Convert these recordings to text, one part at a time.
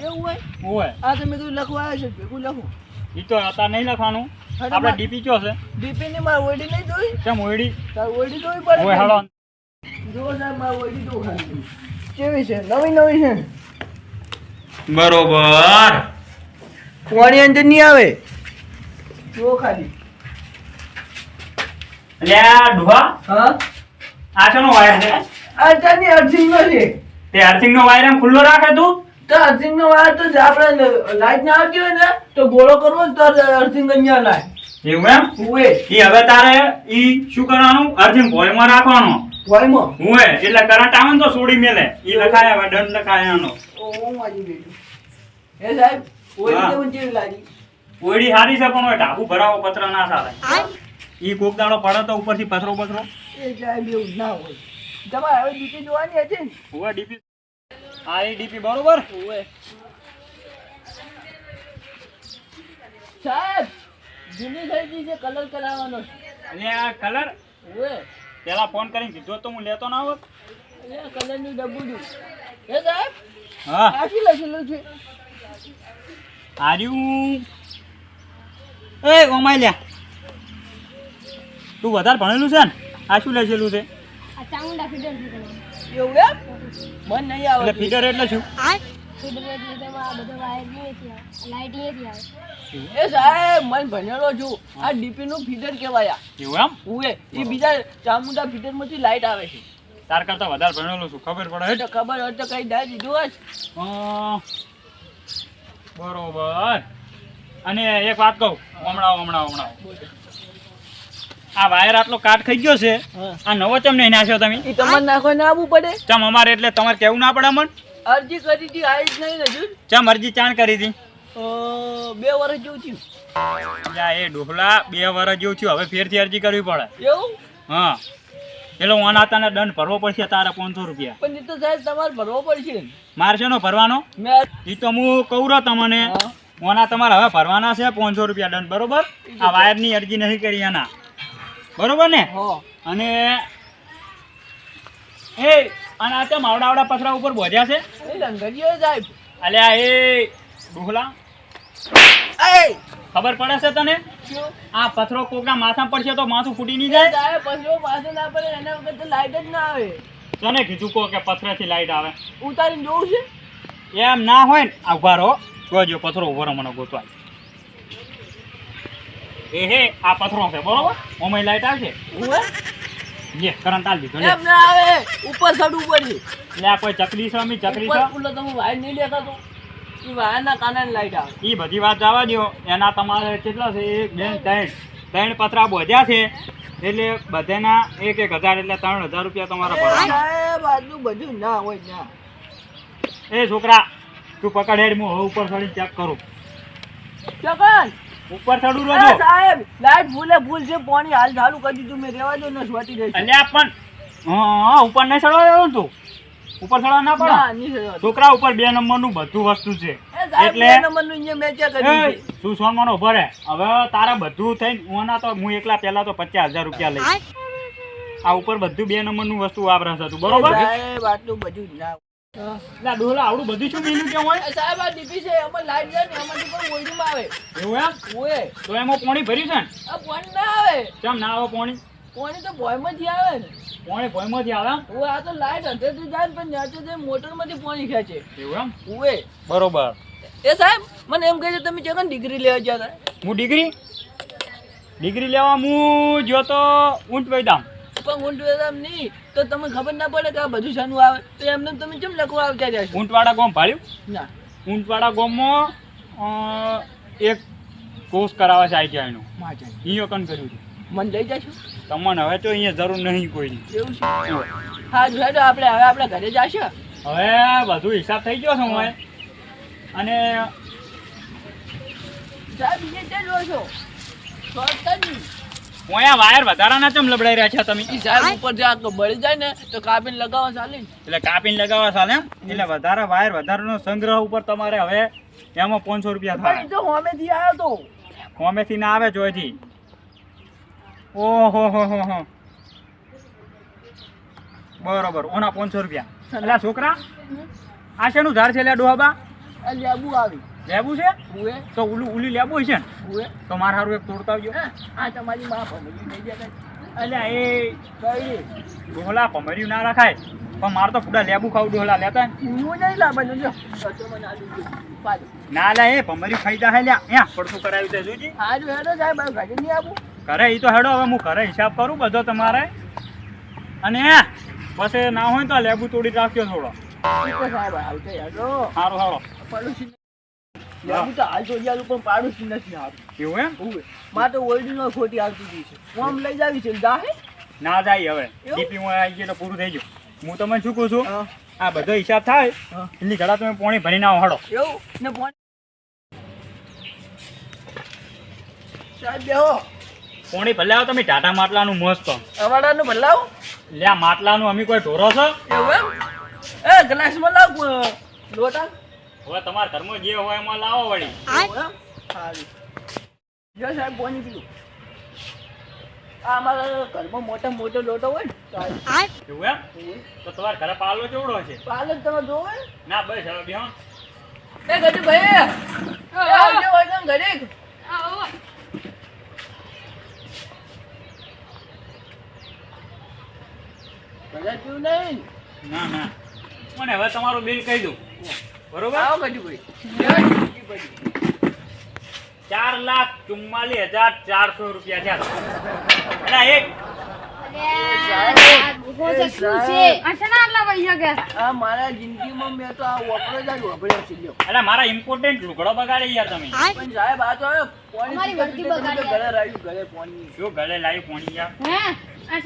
એવું હોય આ તમે કીધું લખવા છે ભેગું લખું એ તો અત્યારે નહીં લખવાનું આપણે ડીપી નહીં જોઈ કેમ ઓયડી તાર ઓયડી જોવી પડે જો કેવી છે નવી નવી છે બરોબર. કોણી અંદર નહીં આવે? જો ખાલી. લે આ ડુહા. હા? આ શેનો વાયર છે? આ ચાની અર્થિંગ નો છે. તે અર્થિંગ નો વાયર એમ ખુલ્લો રાખે તું? તો અર્થિંગ નો વાયર તો જે આપણે લાઈટ ના આવતી હોય ને તો ગોળો કરવો તો અર્થિંગ અહીંયા લાય. એવું એમ? ઉવે ઈ હવે તારે ઈ શું કરવાનું? અર્થિંગ ભોયમાં રાખવાનો. ભોયમાં? હું એટલે કરંટ આવે ને તો છોડી મેલે. ઈ લખાય હવે દંડ લખાય આનો. ઓ માજી બેટું. હે સાહેબ. કેવું લાગી? ઓયડી હારી છે પણ હોય ઢાબુ ભરાવો પત્ર ના ચાલે ઈ કોક દાડો પડે તો ઉપરથી પથરો પથરો એ સાહેબ એવું ના હોય. તમારે હવે ડીપી જોવાની હતી ને? ડીપી. આ એ ડીપી બરોબર. ઓવે સાહેબ જૂની થઈ ગઈ છે કલર કરાવવાનો. અને આ કલર? ઓવે પેલા ફોન કરીને કીધો તો હું લેતો ના હોત. એ કલરનું ડબ્બુ દઉં એ સાહેબ હા. આ શું લખેલું છે. આર્યું. એ ઓમાઈ લ્યા. તું વધારે ભણેલું છે ને આ શું લખેલું છે? આ ચામુંડા ફીડર છે તમે. એવું એમ? મન નહીં આવે ફીડર એટલે શું? ફીડર એટલે આવે એ સાહેબ મન ભણેલો છું. આ ડીપી નું ફીડર કેવાય આ. એવું એમ? ઉવે એ બીજા ચામુંડા ફીડરમાંથી લાઈટ આવે છે. તાર કરતા વધારે ભણેલો છું ખબર પડે ખબર હોય તો કઈ દા દીધું હોય અ, બરોબર. અને એક વાત કહું હમણાં હમણાં હમણાં આ વાયર આટલો કાટ ખાઈ ગયો છે. આ નવો ચમ નહીં નાખ્યો તમે? એ તમારે નાખો ના આવવું પડે. ચમ અમારે એટલે તમારે કેવું ના પડે મન અરજી કરી હતી આવી જ નહીં હજુ. ચમ અરજી ચાણ કરી હતી? બે વર્ષ જેવું થયું. એ ડોફલા બે વર્ષ જેવું થયું. હવે ફેરથી અરજી કરવી પડે. એવું? હા. પેલો હું અનાતાને દંડ ભરવો પડશે તારા પાંચસો રૂપિયા. પણ એ તો સાહેબ તમારે ભરવો પડશે. ને. મારે શેનો ભરવાનો? એ તો હું કહું રહ્યો તમને. ઓના તમારે હવે ભરવાના છે પાંચસો રૂપિયા દંડ બરોબર? આ વાયરની અરજી નહીં કરી એના. બરોબર ને? અને એ અને આ આવડા આવડા પથરા ઉપર બોધ્યા છે? સાહેબ. અલ્યા એ ડોહલા. એ! ખબર પડે છે તને? આ પથરો કોકના માથા પડશે તો માથું ફૂટી નહીં જાય? પાછું ના પડે એના વગર તો લાઈટ જ ના આવે. તને કીધું કહો કે પથરાથી લાઈટ આવે. ઉતારીને જોઉં છે? એમ ના હોય ને આ ઊભા રહો. જોજો પથરો ઊભો રહો મને ગોતવા. એ હે આ પથરો છે બરોબર? ઓમાં લાઈટ આવશે? લે કરંટ આલ દીધો એમ ના આવે. ઉપર સડ ઉપર લે કોઈ ચકલી અમી ચકલી ઉપર છે? પેલો તમે વાયર નહીં દેખાતો. એ વાયરના કારણે લાઈટ આવે. ઈ બધી વાત જવા દો એના તમારે કેટલા છે? એક બે ત્રણ. ત્રણ પતરા બોધ્યા છે. એટલે બધાના એક એક હજાર એટલે ત્રણ હજાર રૂપિયા તમારા ભરવાના. બધું ના હોય ના. એ છોકરા તું પકડ હેડ હું ઉપર ચડી ચેક કરું. ચકન ઉપર ચડું રહ્યો સાહેબ લાઈટ ભૂલે ભૂલ છે પાણી હાલ ચાલુ કરી દીધું મેં રેવા દો ને સ્વાતી રહી અલ્યા પણ. હા ઉપર નહીં ચડવા દેવાનું તું. ઉપર ચડવા ના ના પડે. છોકરા ઉપર બે નંબરનું બધું વસ્તુ છે. એટલે શું નંબરનું અહીંયા મેં ચેક કર્યું એ, છે તું સોનમાનો ઊભો રે હવે તારા બધું થઈને ઓના તો હું એકલા પહેલા તો પચાસ હજાર રૂપિયા લઈ આ ઉપર બધું બે નંબરનું વસ્તુ વાપરશે હતું બરોબર? આટલું બધું જ ના. ડોલા આવડું બધું શું બીજું કેમ હોય? સાહેબ આ ડીપી છે એમાં લાઈટ જાય ને એમાંથી પણ ઓઈડીમાં આવે. એવું એમ? ઓએ તો એમાં પાણી ભર્યું છે ને? આ પાણી ના આવે. કેમ ના આવે પાણી? પાણી તો ભોયમાંથી આવે ને. પાણી ભોયમાંથી આવે હું આ તો લાઈટ હતેથી જાય પણ ત્યાંથી તે મોટરમાંથી પાણી ખેંચે. એવું એમ? ઉવે. બરોબર. એ સાહેબ મને એમ કહે છે તમે જગન ડિગ્રી લેવા ગયા હતા હું ડિગ્રી? ડિગ્રી લેવા હું જો તો ઊંટ વૈદામ પણ ઊંટ વૈદામ નહીં. તો તમને ખબર ના પડે કે આ બધું શાનું આવે? તો એમને તમે કેમ લખવા આવતા જાય છો? ઊંટવાડા ગોમ ભાળ્યું ના. ઊંટવાડા ગોમમાં એક કોર્સ કરાવે છે આઈટીઆઈનો માજા ઈ કન કર્યું છે. મને લઈ જશો તમને હવે તો અહીંયા જરૂર નહીં કોઈની એવું છે? હા જો હેડો આપણે હવે આપણે ઘરે જશે. હવે બધું હિસાબ થઈ ગયો છે હું અને બીજે ક્યાં જો છો ઓયા વાયર વધારાના ચમ લબડાઈ રહ્યા છો તમે? ઈ સાહેબ ઉપર જે આ બળી જાય ને તો કાપીને લગાવવા ચાલે એટલે કાપીને લગાવવા ચાલે એમ? એટલે વધારે વાયર વધારાનો સંગ્રહ ઉપર તમારે હવે એમાં પાંચસો રૂપિયા થાય. તો હોમેથી આવ્યો તો. હોમેથી ના આવે જોઈથી ઓહો હો હો હો. બરોબર ઓના પાંચસો રૂપિયા. એટલે છોકરા આ શેનું ઝાડ છે લે ડોહાબા? લેબુ આવી. લેબુ છે? હુએ. તો ઉલું ઉલી લેબુ છે ને? હુએ. તો મારે સારું એક તોડતા આવજો. આ તમારી માં ભમરી થઈ ગયા અલ્યા એ કઈ? ડોહલા ભમર્યું ના રખાય. પણ મારે તો પૂરા લેબુ ખાવું ડોહલા લેતા ને. હું નહીં લાવવાનું જો. દે ના લે એ ભમરી ખાઈ જા લ્યા. પડતું કરાવ્યું છે જોજી. હારું હેડો સાહેબ ગાડી નહીં આવું? ઘરે એ તો હેડો હવે હું ઘરે હિસાબ કરું બધો તમારે. અને બસ એ ના હોય તો લેબુ તોડી રાખ્યો થોડો. ઈ તો સાહેબ આવશે હેડો. સારું સારું પાડોશી લેબુ તો હાલ તો જ્યાં પણ પાડોશી નથી આવતું એવું એમ? હુએ તો ઓરિજિનલ ખોટી આવતી હતી. છે હું આમ લઈ જાવી છે જાહે ના જાય હવે? ડીપી માં આવી ગયો તો પૂરું થઈ ગયું. હું તમને શું કહું છું? આ બધો હિસાબ થાય એટલી ઘડા તમે પોણી ભરીને આવો હડો. એવું? ને ફોન સાહેબ બેહો. પોણી ભલે આવો તમે ટાટા માટલાનું મસ્ત. અવાડાનું ભલાવ? લ્યા માટલાનું અમે કોઈ ઢોરો છો? એવું એમ? એ ગ્લાસમાં લાવ લોટા. હવે તમારા ઘરમાં જે હોય એમાં લાવો વળી. જો સાહેબ બોની પીવું આ અમારા ઘરમાં મોટો મોટો લોટો હોય ને એવું એમ? તો તમારા ઘરે પાલો ચોડો છે? પાલક તમે જોવો ને. ના બસ હવે બેહો. એ ગજુ ભાઈ આવજો હોય તો ઘરે નહીં. ના ના. મને હવે તમારું બિલ કહી દઉં. બરોબર? આવો ગજુ ભાઈ. ચાર લાખ ચુમ્માલીસ હજાર ચારસો રૂપિયા છે એટલે એક મારા જિંદગીમાં મેં તો આ વપરો જ વાપર્યો છે મારા ઇમ્પોર્ટન્ટ લુગડો બગાડી યાર તમે. પણ સાહેબ આ તો પોણી ઘરે રાખ્યું ઘરે પોણી. શું ગળે લાવી પોણી યાર? આ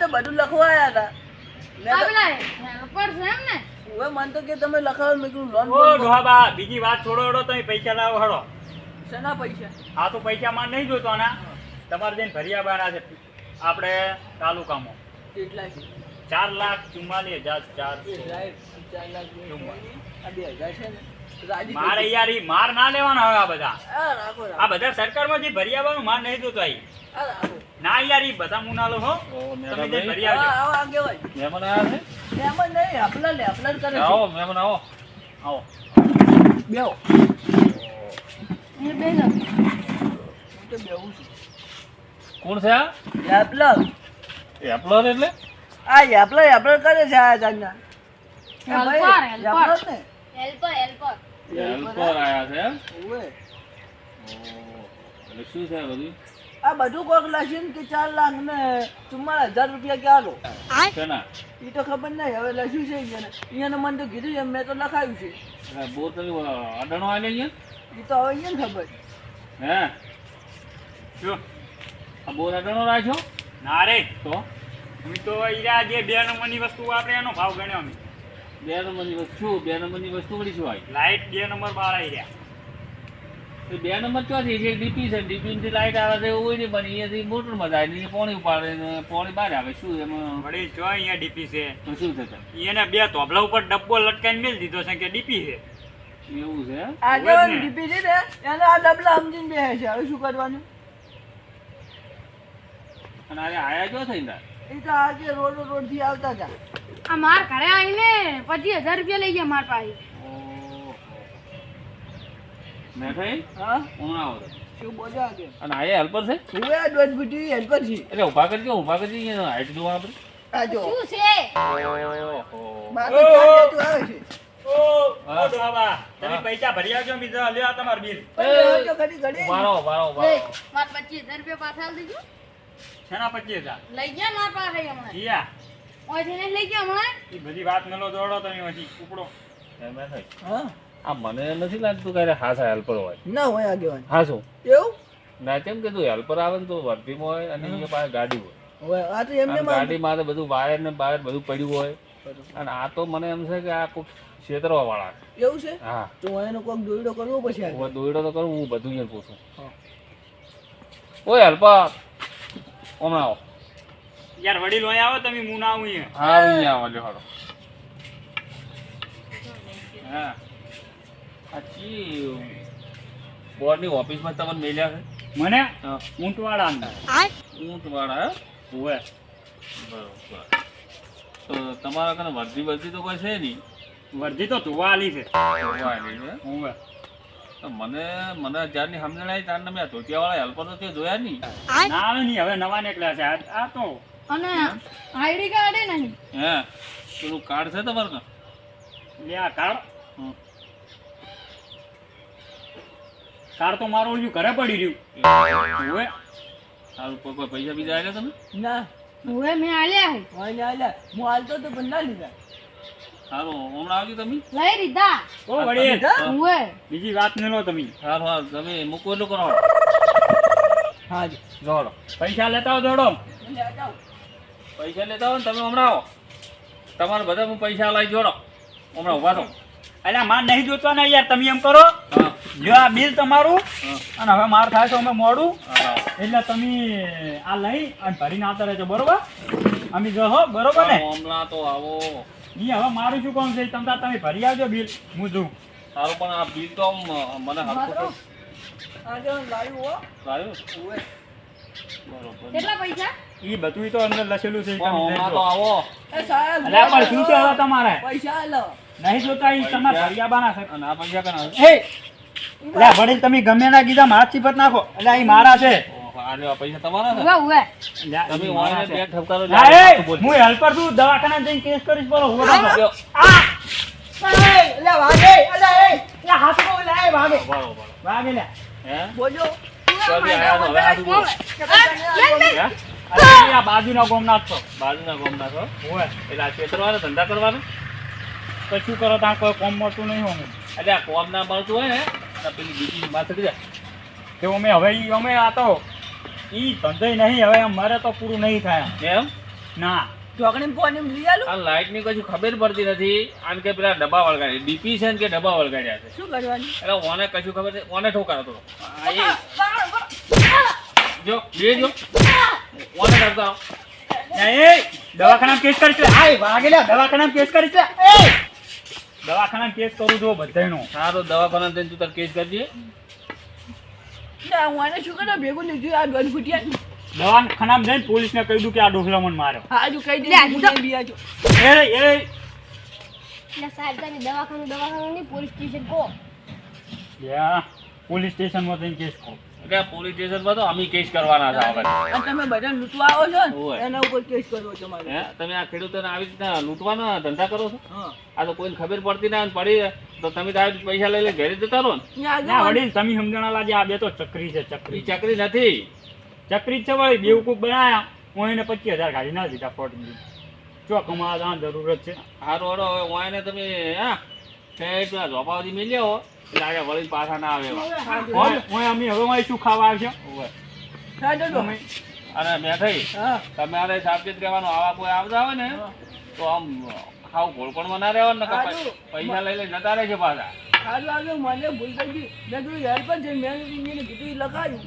તો બધું લખવા આવ્યા હતા હવે મન તો કે તમે લખાવો મેં લોન ઓ બીજી વાત છોડો હડો તમે પૈસા લાવો હડો. શેના પૈસા? આ તો પૈસા માં નહીં જોતો આના. તમારે જઈને ભરી આવવાના છે. આપણે તાલુકામાં. કેટલા છે? ચાર લાખ ચુમ્માલીસ હજાર ચાર ચાર લાખની હજાર. છે ને? રાજી યાર ઈ માર ના લેવાના હવે આ બધા. આ રાખો આ રાખો બધા સરકારમાં જે ભરી આવવાનું માર નહીં જોતો ના યાર ઈ બધા મુનાલો હો. તમે જઈને ભરી આવો આવજો. આવો આગેવાન મહેમાન આવ્યા છે? મહેમાન જ નહીં આપલા લે આપલા કરે આવો મહેમાન આવો. આવો. બેહો. હું તો બેહું છું. કોણ છે આ? આપલા એપ્લર એટલે? આ આપલા આપલા કરે છે આ જાનના. એ જ ને? Helper helper. હેલ્પર આયા છે એમ? ઓવે. એટલે શું છે બધું? આ બધું કોક લખીને કે ચાર લાખ ને ચુમ્માલીસ હજાર રૂપિયા ક્યાં લો એ તો ખબર નહીં હવે લખ્યું છે અહીંયા મને તો કીધું એમ મેં તો લખાયું છે. એટલે અડણો તમે અડાણો અહીંયા? એ તો હવે અહીંયા ખબર. હે? શું આ બોર અડણો રાખ્યો? ના રે. તો? હું તો ઈરા જે બે નંબરની વસ્તુ આપણે એનો ભાવ ગણ્યો અમે. બે નંબરની વસ્તુ બે નંબરની વસ્તુ વળી શું આવી? લાઈટ બે નંબર બાર આવી રહ્યા. બે નંબર ચોથી છે ડીપી છે ડીપી થી લાઈટ આવે છે એવું નહીં પણ અહીંયાથી મોટરમાં જાય ને પાણી ઉપાડે ને પાણી બહાર આવે. શું એમાં? વળી જો અહીંયા ડીપી છે તો શું થશે? એને બે તોબલા ઉપર ડબ્બો લટકાઈને મેલ દીધો છે કે ડીપી છે? એવું છે? આ જ જે. ડીપી છે ને એને આ ડબલા સમજીને બેસે છે. હવે શું કરવાનું? અને અરે આયા જો થઈને? એ તો આજે રોડ રોડથી આવતા હતા. આ માર ઘરે આવીને પચીસ હજાર રૂપિયા લઈ ગયા માર પાસે. મેઠાઈ હા. હું આવો. શું બોલ્યા કે? અને આયા હેલ્પર છે? દોઢ ફૂટી હેલ્પર છી. એટલે ઊભા કરજો ઊભા કરજો અહીંયા હાઈટ જોવા આપણે. આ જો. શું છે? ઓહો. બાર તો આવે છે. ઓ હા. ઓ ડોહાબા તમે હા. પૈસા ભરી આવજો બીજા લ્યો આ તમારું બિલ. માર પચીસ હજાર રૂપિયા પાછા દેજો. છેના પચીસ હજાર? લઈ ગયા માર પાસે હમણાં. ઓયથી નહીં લઈ ગયા હમણાં? એ બધી વાત મેલો દોડો તમે હજી. ઉપડો. હા. આ મને નથી લાગતું કે હાસા હેલ્પર હોય. ના હોય આગેવાન. હા શું? એવું? ના કેમ કીધું હેલ્પર આવે ને તો વર્ધીમાં હોય અને અહીંયા પાસે ગાડી હોય. આ તો એમને ગાડી મારે બધું વાયર ને બાયર બધું પડ્યું હોય. અને આ તો મને એમ છે કે આ કોઈક છેતરવા વાળા એવું છે? હા. તો એનો કોક દોયડો કરવો પછી હવે દોયડો તો કરું હું બધું અહીંયા પૂછું. ઓય હેલ્પર હમણાં આવો. યાર વડીલ હોય આવો તમે હું ના આવું હા અહીંયા આવો લ્યો હાલો. હા. સાચી. બોર્ડની ઓફિસમાં તમને મેલ્યા છે? મને? ઊંટવાળા અંદર ઊંટવાળા હે? હોવે બરોબર. તો તમારા કને વર્ધી વર્ધી તો કોઈ છે નહીં? વર્ધી તો ધોવા આલી છે. જોવા છે? હોવે તો મને મને જ્યારની સમજણ આવી ત્યારે મેં ધોતિયાવાળા હેલ્પર તો તે જોયા નહીં? ના આવે નહીં. હવે નવા નીકળ્યા છે. આ- આ તો. અને આઈડી કાર્ડ એ નહીં? હે? પેલું કાર્ડ છે તમારે? લે આ કાર્ડ. કાર્ડ તો મારો ઓલું ઘરે પડી રહ્યું. કોઈ કોઈ પૈસા બીજા આવ્યા તમે? ના. હવે મેં આલ્યા હે. ના આલ્યા. હું હાલતો તો પણ ના લીધા. હાલો હમણાં આવજો તમે. લઈ લીધા. ઓ લીધા? હવે બીજી વાત ન લો તમે. સારું હાલ તમે મૂકો એટલું કરો. હા જોડો પૈસા લેતા આવો જોડો. પૈસા લેતા આવો ને તમે હમણાં આવો. તમારે બધા હું પૈસા લાવી જોડો. હમણાં ઊભા થો અલ્યા માર નહીં જોતો ને યાર તમે એમ કરો. હા જો આ બિલ તમારું અને હવે માર થાય છે અમે મોડું. એટલે તમે આ લઈ અને ભરીને આવતા રહેજો બરોબર? અમે જો બરોબર ને? હમણાં તો આવો. ઈ હવે મારું શું કામ છે? તમ તમે ભરી આવજો બિલ હું જોઉં. સારું પણ આ બિલ તો મને હરખું મારો. લાવ્યું હો. લાવ્યું? ઓવે. કેટલા પૈસા? ઈ બધું તો અંદર લખેલું છે તો આવો. પણ શું છે તમારે? પૈસા નહીં જોતા ઈ તમારે ભર્યા આવવાના છે. અને પૈસા કના? એ એટલે વડીલ તમે ગમે ના કીધા મારા ચીપત નાખો એટલે અહીં મારા છે આ લેવા પૈસા તમારા છે હવે હવે અલ્યા, તમે ઈ વાળીને મારા છે. બે ઠપકારો હા, હેલ્પર છું દવાખાના જઈને કેસ કરીશ બોલો ઊભો થા. લ્યો. એ, અલ્યા વાગે, અલ્યા એ. અલ્યા હાથમાં ઓલા, એ વાગે. બરોબર વાગે લ્યા. હે બોલો. ચાલી આયા તો હવે હાથું બોલો. હે અરે, ઈ આ બાજુના ગોમના છો બાજુના ગામના છો એટલે આ છેતરવાના ધંધા કરવાનો તો શું કરો ત્યાં કોઈ કોમ મળતું નહીં હોય એટલે આ કોમ ના મળતું હોય ને પેલી બીજી માથે જાય કે અમે હવે ઈ અમે આ તો ઈ નહીં હવે મારે તો પૂરું નહીં થાય એમ? ના. ફોન એમ લઈ આલું? આ લાઇટની કશું ખબર પડતી નથી. આમ કે પેલા ડબ્બા વળગાડ્યા. ડીપી છે ને કે ડબ્બા વળગાડ્યા છે? શું કરવાનું? એટલે ઓને કશું ખબર છે? ઓને ઠોકાર હતો. જો બે જો. ઓને ઠપકારો ના, એ દવાખાનામાં કેસ કરી છે. આય, વાગે લ્યા, દવાખાનામાં કેસ કરી છે. એ! દવાખાનામાં કેસ કરું છું બધાયનો. સારો દવાખાના જઈને તું તાર કેસ કરજે. ના, હું આને શું કરવા ભેગું લીધું આ દોઢ ફૂટ્યા. દવાખાનામાં જઈને પોલીસને કહી દઉં કે આ ડોફલો મને માર્યો જો કહી દે હું તો- બીજો એ એ. ના સાહેબ તને દવાખાનું દવાખાનું નહીં પોલીસ સ્ટેશન કહો. યા, પોલીસ સ્ટેશનમાં જઈને કેસ કરો. એટલે પોલીસ સ્ટેશનમાં તો અમે કેસ કરવાના છે હવે. તમે બધા લૂંટવા આવો છો એના ઉપર કેસ કરવો તમારે હે? તમે આ ખેડૂતોને આવી રીતના લૂંટવાના ધંધા કરો છો? આ તો કોઈને ખબર પડતી ના પડી તો તમે તારે પૈસા લઈ લઈને ઘરે જતા રહો ને. વડીલ તમે સમજણા લાગે આ બે તો ચક્રી છે ચક્રી. ચકરી નથી. ચક્રી છે વળી બેવકૂફ બનાયા. હું એને પચીસ હજાર કાઢી ના દીધા ફોટ ચોકમાં આ જરૂરત છે. હારો હડો હવે વાયને તમે હા? ઠેઠ પેલા ઝોપાવતી મેલી આવો એટલે આગળ વળીને પાછા ના આવે અમે હવે શું ખાવા આવશે? અને મેં થઈ. હા. તમારે સાવચેત રહેવાનું આવા કોઈ આવતા હોય ને તો આમ ખાવ ઘોળપણમાં ના રહેવાનું ને પૈસા લઈ લઈને જતા રહે છે પાછા. હારું આવ્યું મને ભૂલ થઈ ગઈ. મેં કીધું હેલ્પ છે મેં કીધું લખાયું.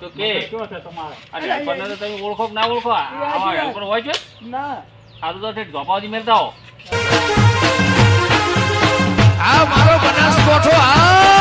તો કે. છે તમારે? તમે ઓળખો ના ઓળખો? આવા હેલ્પર હોય છે? ના. સારું તો ઠેઠ ઝોપાવતી મેળતા હો. આ મારો બનાસકોઠો આ